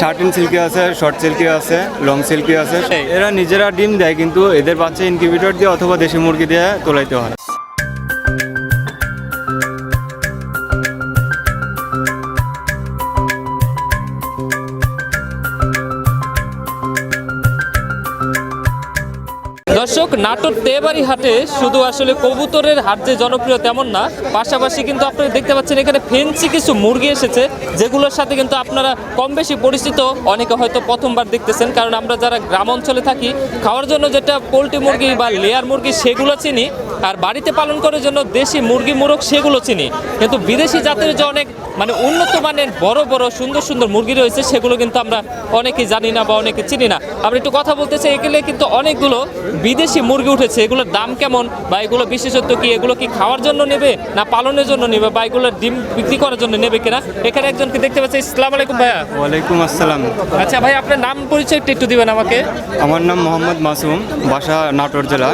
Satin silky আছে short silky আছে long silky আছে। এরা নিজেরা ডিম দেয় কিন্তু এদের বাচ্চা ইনকিউবেটর দিয়ে অথবা দেশি মুরগি দিয়ে তোলাইতে হয়। দর্শক, নাটোর তেবারি হাটে শুধু আসলে কবুতরের হাট যে জনপ্রিয় তেমন না, পাশাপাশি কিন্তু আপনারা দেখতে পাচ্ছেন এখানে ফেন্সি কিছু মুরগি এসেছে, যেগুলোর সাথে কিন্তু আপনারা কম বেশি পরিচিত, অনেকে হয়তো প্রথমবার দেখতেছেন, কারণ আমরা যারা গ্রাম অঞ্চলে থাকি, খাওয়ার জন্য যেটা পোলট্রি মুরগি বা লেয়ার মুরগি সেগুলো চিনি, আর বাড়িতে পালন করার জন্য দেশি মুরগি মুরগ সেগুলো চিনি। কিন্তু বিদেশি জাতের যে অনেক মানে উন্নত মানের বড় বড়, সুন্দর সুন্দর মুরগি রয়েছে, সেগুলো কিন্তু আমরা অনেকেই জানি না বা অনেকে চিনি না। আমরা একটু কথা বলতে চাই, এগুলো কিন্তু অনেকগুলো বিদেশি মুরগি উঠেছে এগুলোর দাম কেমন? বা এগুলো বিশেষত্ব কি? এগুলো কি খাওয়ার জন্য নেবে না পালনের জন্য নেবে? বা এগুলোর ডিম বিক্রি করার জন্য নেবে কিনা? এখানে একজনকে দেখতে পাচ্ছি। ইসলাম আলাইকুম ভাইয়া। ওয়ালাইকুম আসসালাম। আচ্ছা ভাই আপনার নাম পরিচয় একটু দিবেন আমাকে। আমার নাম মোহাম্মদ মাসুম বাসা নাটোর জেলা।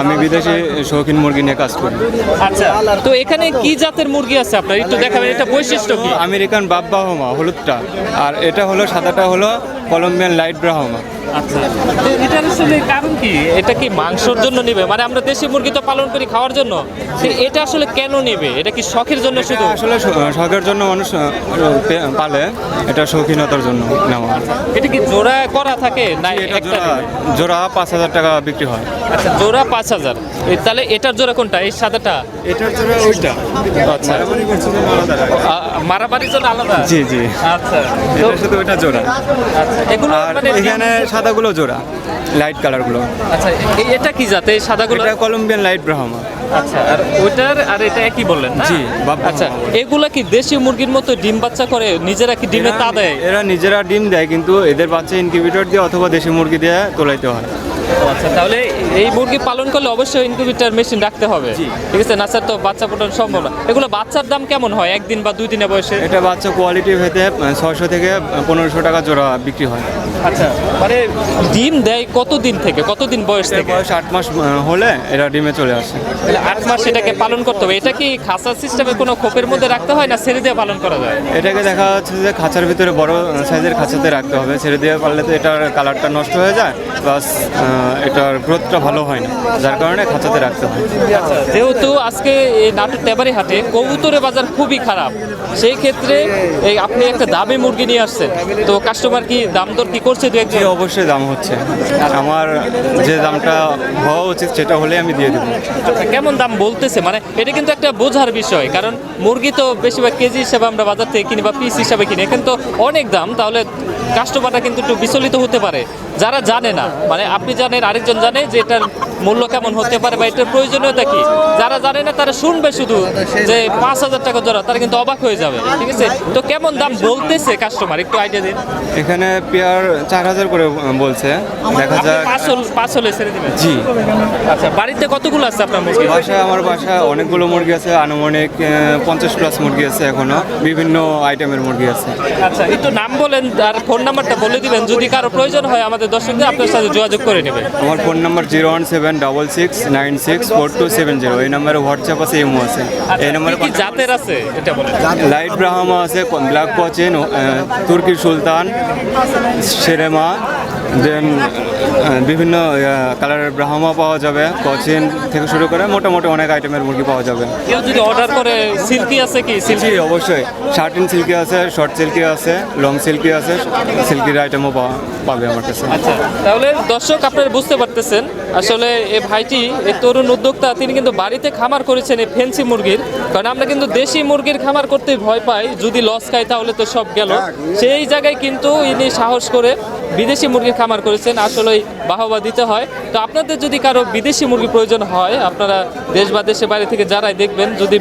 আমি বিদেশি শৌখিন মুরগি নিয়ে কাজ করি। আচ্ছা তো এখানে কি জাতের মুরগি আছে আপনার? একটু দেখাবেন এটা বৈশিষ্ট্য কি? আমেরিকান বাব্বাহমা হলুদটা। আর এটা হলো সাদাটা হলো কলম্বিয়ান লাইট ব্রাহমা আচ্ছা। এটার আসলে কারণ কি? এটা কি মাংসের জন্য নেবে? মানে আমরা দেশি মুরগি তো পালন করি খাওয়ার জন্য। এটা আসলে কেন নেবে? এটা কি শখের জন্য শুধু? আসলে শখের জন্য মানুষ পালে। এটা শৌখিনতার জন্য নেওয়া। এটা কি জোড়া করা থাকে? না এটা একটা জোড়া জোড়া পাঁচ হাজার টাকা বিক্রি হয়। আচ্ছা জোড়া পাঁচ হাজার। তাহলে এটার জোড়া কোনটা? এই সাদাটা? এটার জোড়া ওইটা। আচ্ছা। মারামারির জন্য আলাদা? জি জি। আচ্ছা। তো শুধু ওইটা জোড়া। আচ্ছা এগুলো মানে এখানে সাদাগুলো জোড়া লাইট কালারগুলো আচ্ছা এটা কি জাতে? সাদাগুলো? এটা কলম্বিয়ান লাইট ব্রাহমা আচ্ছা আর ওইটার আর এটা একই বললেন জি। আচ্ছা এগুলা কি দেশি মুরগির মতো ডিম বাচ্চা করে নিজেরা কি ডিমে তা দেয়? এরা নিজেরা ডিম দেয় কিন্তু এদের বাচ্চা ইনকিউবেটর দিয়ে অথবা দেশি মুরগি দিয়ে তোলাইতে হয়। আচ্ছা তাহলে এই মুরগি পালন করলে অবশ্যই ইনকিউবেটর মেশিন রাখতে হবে। ঠিক আছে না স্যার তো বাচ্চা ফোটানো সম্ভব না। এগুলো বাচ্চার দাম কেমন হয় একদিন বা দুই দিনের বয়সে? এটা বাচ্চা কোয়ালিটি ভেদে ছয়শো থেকে পনেরোশো টাকা জোড়া বিক্রি হয়। আচ্ছা মানে ডিম দেয় কতদিন থেকে? কতদিন বয়স থেকে? বয়স আট মাস হলে এরা ডিমে চলে আসে। আট মাস পালন করতে হবে। এটা কি খাঁচা সিস্টেমে কোনো খোপের মধ্যে রাখতে হয় না ছেড়ে দিয়ে পালন করা যায়? এটাকে দেখা যাচ্ছে যে খাঁচার ভিতরে বড় সাইজের খাঁচাতে রাখতে হবে। ছেড়ে দিয়ে পারলে তো এটার কালারটা নষ্ট হয়ে যায় প্লাস এটার গ্রোথটা ভালো হয় না। যার কারণে খাঁচাতে রাখতে হয়। আচ্ছা যেহেতু আজকে এই নাটোর তেবারি হাটে কবুতরের বাজার খুবই খারাপ সেই ক্ষেত্রে এই আপনি একটা দামি মুরগি নিয়ে আসছেন। তো কাস্টমার কি দাম দর কি করছে দু একজন? অবশ্যই দাম হচ্ছে। আমার যে দামটা হওয়া উচিত সেটা হলে আমি দিয়ে দেবো। আচ্ছা, কেমন দাম বলতেছে? মানে এটা কিন্তু একটা বোঝার বিষয়, কারণ মুরগি তো বেশিরভাগ কেজি হিসাবে আমরা বাজার থেকে কিনি বা পিস হিসাবে কিনি, এখানে তো অনেক দাম, তাহলে কাস্টমাররা কিন্তু একটু বিচলিত হতে পারে। যারা জানে না মানে আপনি জানেন আরেকজন জানে যে এটার মূল্য কেমন হতে পারে বা এটার প্রয়োজনীয়তা কি। যারা জানে না তারা শুনবে শুধু যে পাঁচ হাজার টাকা জোড়া তারা কিন্তু অবাক হয়ে যাবে ঠিক আছে? তো কেমন দাম বলতেছে কাস্টমার একটু আইডিয়া দিন। এখানে পেয়ার চার হাজার করে বলছে। দেখা যাক। পাঁচ হল- ছেড়ে দিবেন। জি। আচ্ছা বাড়িতে কতগুলো আছে আপনার মুরগি? বাসায় আমার বাসায় অনেকগুলো মুরগি আছে আনুমানিক পঞ্চাশ প্লাস মুরগি আছে এখনও বিভিন্ন আইটেমের মুরগি আছে। আচ্ছা একটু নাম বলেন আর ফোন নাম্বারটা বলে দিবেন যদি কারও প্রয়োজন হয় আমাদের দর্শকদের আপনার সাথে যোগাযোগ করে নেবে আমার phone number zero one seven double six nine six four two seven zero. এই নাম্বারে হোয়াটসঅ্যাপ আছে ইমো আছে। এই নাম্বারে কি জাতের আছে? এটা বলেন। লাইট ব্রাহ্মা আছে ব্ল্যাক পচেন তুর্কি সুলতান সেরেমা দেন বিভিন্ন কালারের ব্রাহ্মা পাওয়া যাবে কচিন থেকে শুরু করে মোটামুটি অনেক আইটেমের মুরগি পাওয়া যাবে। কেউ যদি অর্ডার করে সিল্কি আছে কি? সিল্কি অবশ্যই। শার্ট ইন সিল্কি আছে শর্ট সিল্কি আছে লং সিল্কি আছে সিল্কির আইটেমও পাওয়া পাবে আমার কাছে। আচ্ছা তাহলে দর্শক আপনারা বুঝতে পারতেছেন আসলে এই ভাইটি এই তরুণ উদ্যোক্তা, তিনি কিন্তু বাড়িতে খামার করেছেন এই ফেন্সি মুরগির। কারণ আমরা কিন্তু দেশি মুরগির খামার করতে ভয় পাই, যদি লস খাই তাহলে তো সব গেল। সেই জায়গায় কিন্তু ইনি সাহস করে বিদেশি মুরগির খামার করেছেন আসলে বাহবা দিতে হয়। তো আপনাদের যদি কারও বিদেশি মুরগি প্রয়োজন হয়, আপনারা দেশ বা দেশের বাইরে থেকে যারাই দেখবেন, যদি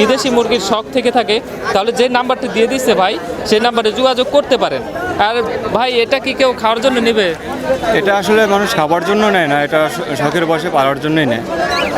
বিদেশি মুরগির শখ থেকে থাকে, তাহলে যে নাম্বারটি দিয়ে দিচ্ছে ভাই, সেই নাম্বারে যোগাযোগ করতে পারেন। আর ভাই, এটা কি কেউ খাওয়ার জন্য নেবে? এটা আসলে মানুষ খাবার জন্য নেয় না এটা শখের বসে পালার জন্যই নেয়।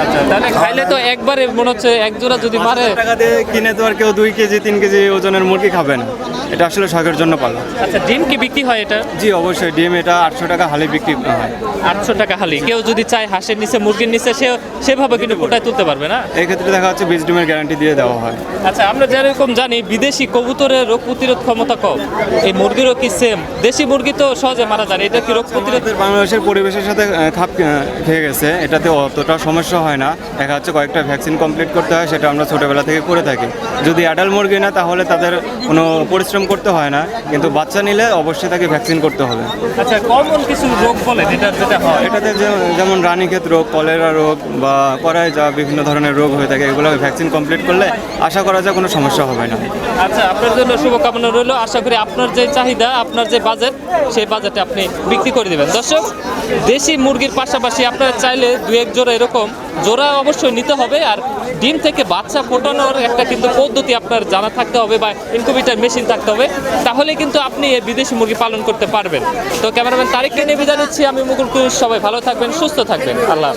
আচ্ছা তাহলে খাইলে তো একবারে মনে হচ্ছে এক জোড়া যদি মারে টাকা দিয়ে কিনে তো আর কেউ দুই কেজি তিন কেজি ওজনের মুরগি খাবে না। এটা আসলে শখের জন্য পালা। আচ্ছা ডিম কি বিক্রি হয় এটা? জি অবশ্যই। ডিম এটা আটশো টাকা হালি বিক্রি হয়। আটশো টাকা হালি। কেউ যদি চায় হাঁসের নিচে মুরগির নিচে সে সেভাবে কিন্তু ফুটায় তুলতে পারবে না? এই ক্ষেত্রে দেখা যাচ্ছে বীজ ডিমের গ্যারান্টি দিয়ে দেওয়া হয়। আচ্ছা আমরা যেরকম জানি বিদেশি কবুতরের রোগ প্রতিরোধ ক্ষমতা কম। এই মুরগিরও কি সেম দেশি মুরগি তো সহজে মারা যায় এটা কি রোগ প্রতিরোধ আমাদের বাংলাদেশের পরিবেশের সাথে খাপ খেয়ে গেছে। এটাতে অতটা সমস্যা হয় না। দেখা যাচ্ছে কয়েকটা ভ্যাকসিন কমপ্লিট করতে হয় সেটা আমরা ছোটোবেলা থেকে করে থাকি। যদি অ্যাডাল্ট মুরগি না তাহলে তাদের কোনো পরিশ্রম করতে হয় না। কিন্তু বাচ্চা নিলে অবশ্যই তাকে ভ্যাকসিন করতে হবে। আচ্ছা কমন কিছু রোগ বলে যেটা যেটা হয়? এটাতে যেমন রানীক্ষেত রোগ কলেরা রোগ বা করায় যা বিভিন্ন ধরনের রোগ হয়ে থাকে এগুলো ভ্যাকসিন কমপ্লিট করলে আশা করা যায় কোনো সমস্যা হবে না। আচ্ছা আপনার জন্য শুভকামনা রইল। আশা করি আপনার যে চাহিদা আপনার যে বাজেট সেই বাজেটে আপনি বিক্রি করে দেবেন। দর্শক, দেশি মুরগির পাশাপাশি আপনারা চাইলে দু এক জোড়া এরকম, জোড়া অবশ্যই নিতে হবে। আর ডিম থেকে বাচ্চা ফোটানোর একটা কিন্তু পদ্ধতি আপনার জানা থাকতে হবে বা ইনকুবিটার মেশিন থাকতে হবে। তাহলে কিন্তু আপনি এই বিদেশি মুরগি পালন করতে পারবেন। তো ক্যামেরাম্যান তারিখকে নিয়ে বিদায় নিচ্ছি। আমি মুকুল সবাই ভালো থাকবেন, সুস্থ থাকবেন। আল্লাহ